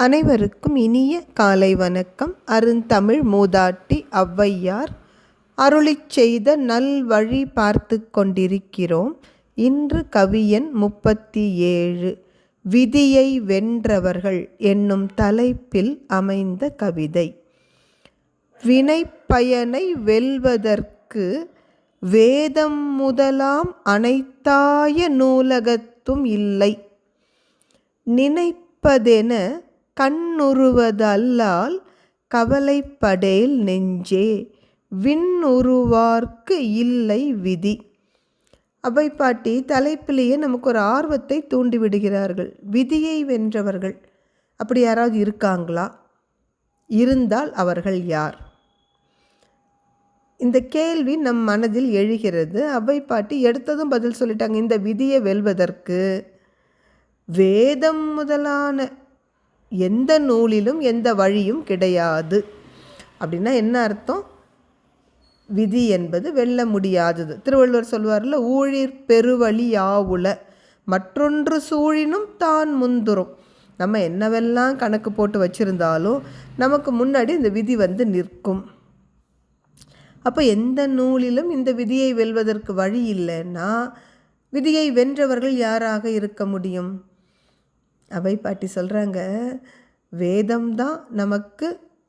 அனைவருக்கும் இனிய காலை வணக்கம். அருந்தமிழ் மூதாட்டி ஔவையார் அருளிச் செய்த நல்வழி பார்த்து கொண்டிருக்கிறோம். இன்று கவியன் முப்பத்தி ஏழு விதியை வென்றவர்கள் என்னும் தலைப்பில் அமைந்த கவிதை. வினைப்பயனை வெல்வதற்கு வேதம் முதலாம் அனைத்தாய நூலகத்தும் இல்லை. நினைப்பதென கண்ணுறுவதல்லால் கவலைப்படேல் நெஞ்சே விண்ணுருவார்க்கு இல்லை விதி. அவை பாட்டி தலைப்பிலேயே நமக்கு ஒரு ஆர்வத்தை தூண்டிவிடுகிறார்கள். விதியை வென்றவர்கள் அப்படி யாராவது இருக்காங்களா? இருந்தால் அவர்கள் யார்? இந்த கேள்வி நம் மனதில் எழுகிறது. அவை பாட்டி எடுத்ததும் பதில் சொல்லிட்டாங்க. இந்த விதியை வெல்வதற்கு வேதம் முதலான எந்த நூலிலும் எந்த வழியும் கிடையாது. அப்படின்னா என்ன அர்த்தம்? விதி என்பது வெல்ல முடியாதது. திருவள்ளுவர் சொல்வார்ல ஊழிர் பெருவழி யாவுல மற்றொன்று சூழினும் தான் முந்துரும் நம்ம என்னவெல்லாம் கணக்கு போட்டு வச்சுருந்தாலும் நமக்கு முன்னாடி இந்த விதி வந்து நிற்கும். அப்போ எந்த நூலிலும் இந்த விதியை வெல்வதற்கு வழி இல்லைன்னா விதியை வென்றவர்கள் யாராக இருக்க முடியும்? அவை பாட்டி சொல்கிறாங்க வேதம்தான் நமக்கு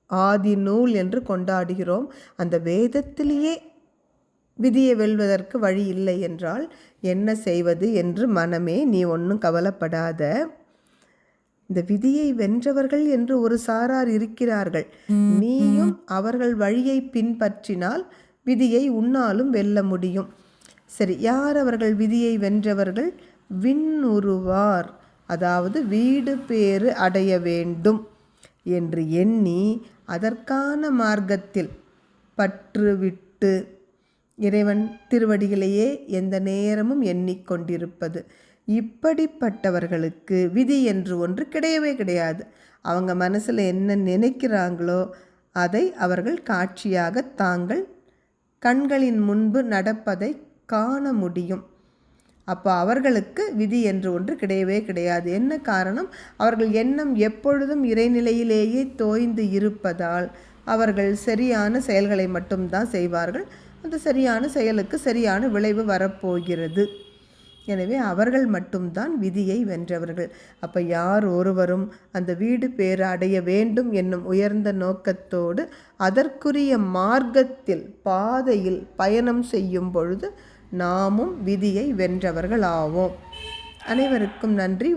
ஆதி நூல் என்று கொண்டாடுகிறோம். அந்த வேதத்திலேயே விதியை வெல்வதற்கு வழி இல்லை என்றால் என்ன செய்வது என்று மனமே நீ ஒன்றும் கவலைப்படாத. இந்த விதியை வென்றவர்கள் என்று ஒரு சாரார் இருக்கிறார்கள். நீயும் அவர்கள் வழியை பின்பற்றினால் விதியை உன்னாலும் வெல்ல முடியும். சரி யார் அவர்கள் விதியை வென்றவர்கள்? விண்ணுருவார். அதாவது வீடு பேறு அடைய வேண்டும் என்று எண்ணி அதற்கான மார்க்கத்தில் பற்றுவிட்டு இறைவன் திருவடிகளையே எந்த நேரமும் எண்ணிக்கொண்டிருப்பது. இப்படிப்பட்டவர்களுக்கு விதி என்று ஒன்று கிடையவே கிடையாது. அவங்க மனசில் என்ன நினைக்கிறாங்களோ அதை அவர்கள் காட்சியாக தாங்கள் கண்களின் முன்பு நடப்பதை காண முடியும். அப்போ அவர்களுக்கு விதி என்று ஒன்று கிடையவே கிடையாது. என்ன காரணம்? அவர்கள் எண்ணம் எப்பொழுதும் இறைநிலையிலேயே தோய்ந்து இருப்பதால் அவர்கள் சரியான செயல்களை மட்டும்தான் செய்வார்கள். அந்த சரியான செயலுக்கு சரியான விளைவு வரப்போகிறது. எனவே அவர்கள் மட்டும்தான் விதியை வென்றவர்கள். அப்போ யார் ஒருவரும் அந்த வீடு பேர் அடைய வேண்டும் என்னும் உயர்ந்த நோக்கத்தோடு அதற்குரிய மார்க்கத்தில் பாதையில் பயணம் செய்யும் பொழுது நாமும் விதியை வென்றவர்கள் ஆவோம் அனைவருக்கும் நன்றி.